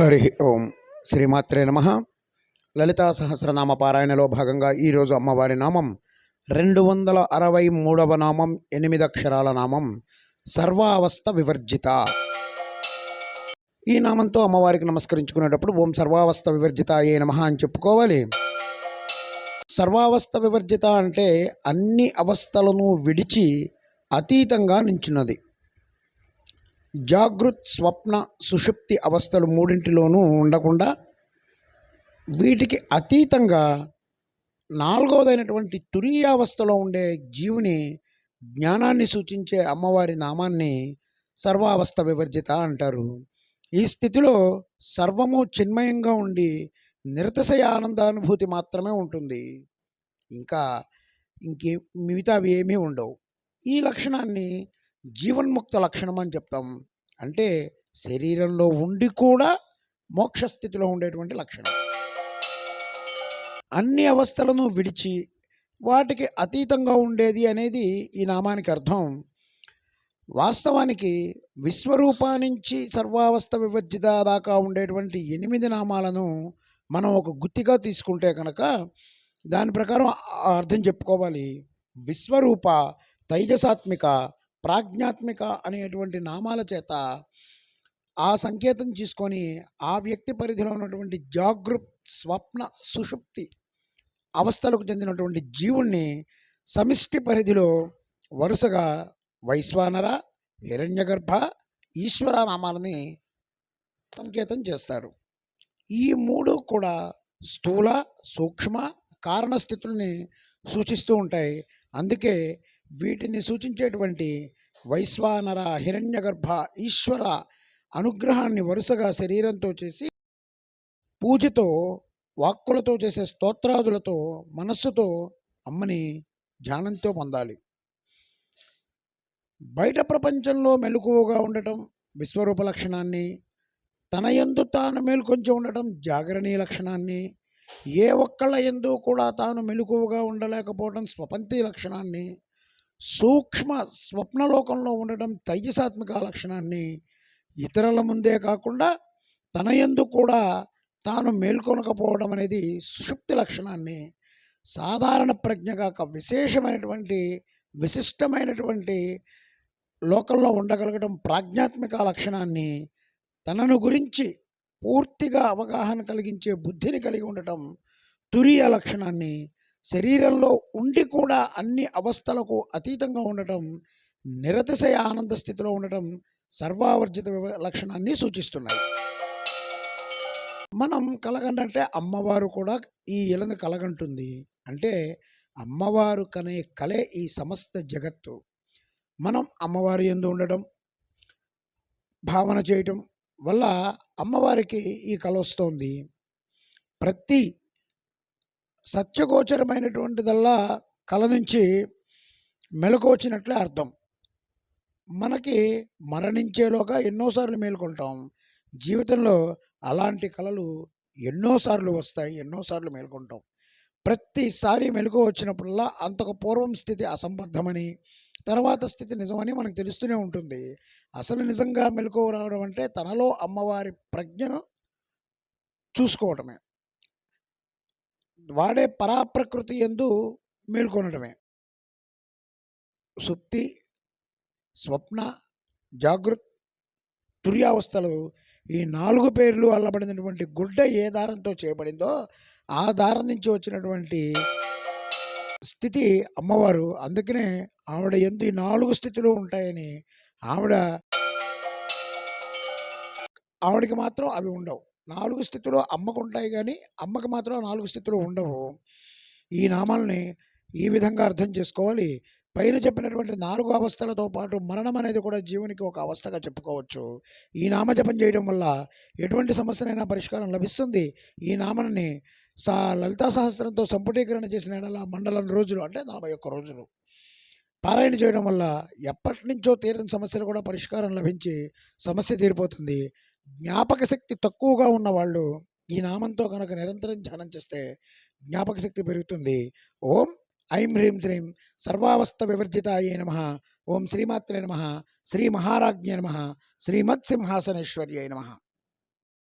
హరి ఓం శ్రీమాత్రే నమ. లలితా సహస్రనామ పారాయణలో భాగంగా ఈరోజు అమ్మవారి నామం రెండు వందల అరవై మూడవ నామం ఎనిమిది అక్షరాల నామం సర్వావస్థ వివర్జిత. ఈ నామంతో అమ్మవారికి నమస్కరించుకునేటప్పుడు ఓం సర్వావస్థ వివర్జిత ఏ నమ అని చెప్పుకోవాలి. సర్వావస్థ వివర్జిత అంటే అన్ని అవస్థలను విడిచి అతీతంగా నించున్నది. జాగృత్ స్వప్న సుషుప్తి అవస్థలు మూడింటిలోనూ ఉండకుండా వీటికి అతీతంగా నాలుగవదైనటువంటి తురీయావస్థలో ఉండే జీవుని జ్ఞానాన్ని సూచించే అమ్మవారి నామాన్ని సర్వావస్థ వివర్జిత అంటారు. ఈ స్థితిలో సర్వము చిన్మయంగా ఉండి నిరతశయ ఆనందానుభూతి మాత్రమే ఉంటుంది. ఇంకా ఇంకే మిగతావి ఏమీ ఉండవు. ఈ లక్షణాన్ని జీవన్ముక్త లక్షణం అని చెప్తాం. అంటే శరీరంలో ఉండి కూడా మోక్ష స్థితిలో ఉండేటువంటి లక్షణం. అన్ని అవస్థలను విడిచి వాటికి అతీతంగా ఉండేది అనేది ఈ నామానికి అర్థం. వాస్తవానికి విశ్వరూపా నుంచి సర్వావస్థ వివర్జిత దాకా ఉండేటువంటి ఎనిమిది నామాలను మనం ఒక గుత్తిగా తీసుకుంటే కనుక దాని ప్రకారం అర్థం చెప్పుకోవాలి. విశ్వరూప తైజసాత్మిక ప్రాజ్ఞాత్మిక అనేటువంటి నామాల చేత ఆ సంకేతం తీసుకొని ఆ వ్యక్తి పరిధిలో ఉన్నటువంటి జాగృప్ స్వప్న సుషుప్తి అవస్థలకు చెందినటువంటి జీవుణ్ణి సమిష్టి పరిధిలో వరుసగా వైశ్వానర హిరణ్యగర్భ ఈశ్వర నామాలని సంకేతం చేస్తారు. ఈ మూడు కూడా స్థూల సూక్ష్మ కారణ స్థితుల్ని సూచిస్తూ ఉంటాయి. అందుకే వీటిని సూచించేటువంటి వైశ్వానర హిరణ్యగర్భ ఈశ్వర అనుగ్రహాన్ని వరుసగా శరీరంతో చేసి పూజతో వాక్కులతో చేసే స్తోత్రాదులతో మనస్సుతో అమ్మని ధ్యానంతో పొందాలి. బయట ప్రపంచంలో మెలకువగా ఉండటం విశ్వరూప లక్షణాన్ని తన ఎందు తాను మేల్కొంచి ఉండటం జాగరణీ లక్షణాన్ని ఏ ఒక్కళ్ళ ఎందు కూడా తాను మెలకువగా ఉండలేకపోవడం స్వపంతి లక్షణాన్ని సూక్ష్మ స్వప్నలోకంలో ఉండటం తైజసాత్మిక లక్షణాన్ని ఇతరుల ముందే కాకుండా తన ఎందు కూడా తాను మేల్కొనకపోవడం అనేది సుషుప్తి లక్షణాన్ని సాధారణ ప్రజ్ఞ కాక విశేషమైనటువంటి విశిష్టమైనటువంటి లోకంలో ఉండగలగడం ప్రాజ్ఞాత్మిక లక్షణాన్ని తనను గురించి పూర్తిగా అవగాహన కలిగించే బుద్ధిని కలిగి ఉండటం తురియ లక్షణాన్ని శరీరంలో ఉండి కూడా అన్ని అవస్థలకు అతీతంగా ఉండటం నిరతిశయ ఆనంద స్థితిలో ఉండటం సర్వావర్జిత లక్షణాన్ని సూచిస్తున్నాయి. మనం కలగంటే అమ్మవారు కూడా ఈ ఇలను కలగంటుంది. అంటే అమ్మవారు కనే కలే ఈ సమస్త జగత్తు. మనం అమ్మవారి ఎందు ఉండటం భావన చేయటం వల్ల అమ్మవారికి ఈ కళ వస్తోంది. ప్రతి సత్యగోచరమైనటువంటిదల్లా కళ నుంచి మెలకొచ్చినట్లే అర్థం. మనకి మరణించేలోగా ఎన్నోసార్లు మేల్కొంటాం. జీవితంలో అలాంటి కళలు ఎన్నోసార్లు వస్తాయి ఎన్నోసార్లు మేల్కొంటాం. ప్రతిసారి మెలకు వచ్చినప్పుడల్లా అంతకు పూర్వం స్థితి అసంబద్ధమని తర్వాత స్థితి నిజమని మనకు తెలుస్తూనే ఉంటుంది. అసలు నిజంగా మెలకు రావడం అంటే తనలో అమ్మవారి ప్రజ్ఞను చూసుకోవటమే. వాడే పరాప్రకృతి ఎందు మేల్కొనడమే. సుప్తి స్వప్న జాగృత్ తుర్యావస్థలు ఈ నాలుగు పేర్లు అల్లబడినటువంటి గుడ్డ ఏ దారంతో చేయబడిందో ఆ దారం నుంచి వచ్చినటువంటి స్థితి అమ్మవారు. అందుకనే ఆవిడ ఎందు ఈ నాలుగు స్థితులు ఉంటాయని ఆవిడ ఆవిడకి మాత్రం అవి ఉండవు. నాలుగు స్థితులు అమ్మకు ఉంటాయి కానీ అమ్మకు మాత్రం నాలుగు స్థితులు ఉండవు. ఈ నామాలని ఈ విధంగా అర్థం చేసుకోవాలి. పైన చెప్పినటువంటి నాలుగు అవస్థలతో పాటు మరణం అనేది కూడా జీవునికి ఒక అవస్థగా చెప్పుకోవచ్చు. ఈ నామజపం చేయడం వల్ల ఎటువంటి సమస్యనైనా పరిష్కారం లభిస్తుంది. ఈ నామాన్ని సా లలితా సహస్రంతో సంపుటీకరణ చేసిన నెలల మండలం రోజులు అంటే నలభై ఒక్క రోజులు. పారాయణ చేయడం వల్ల ఎప్పటి నుంచో తీరని సమస్యలు కూడా పరిష్కారం లభించి సమస్య తీరిపోతుంది. జ్ఞాపక శక్తి తక్కువగా ఉన్న వాళ్ళు ఈ నామంతో కనుక నిరంతరం ధ్యానం చేస్తే జ్ఞాపక శక్తి పెరుగుతుంది. ఓం ఐం హ్రీం శ్రీం సర్వావస్థ వివర్జితాయే నమ. ఓం శ్రీమాత్రే నమ. శ్రీ మహారాజ్ఞే నమ. శ్రీమత్సింహాసనేశ్వర్యై నమ.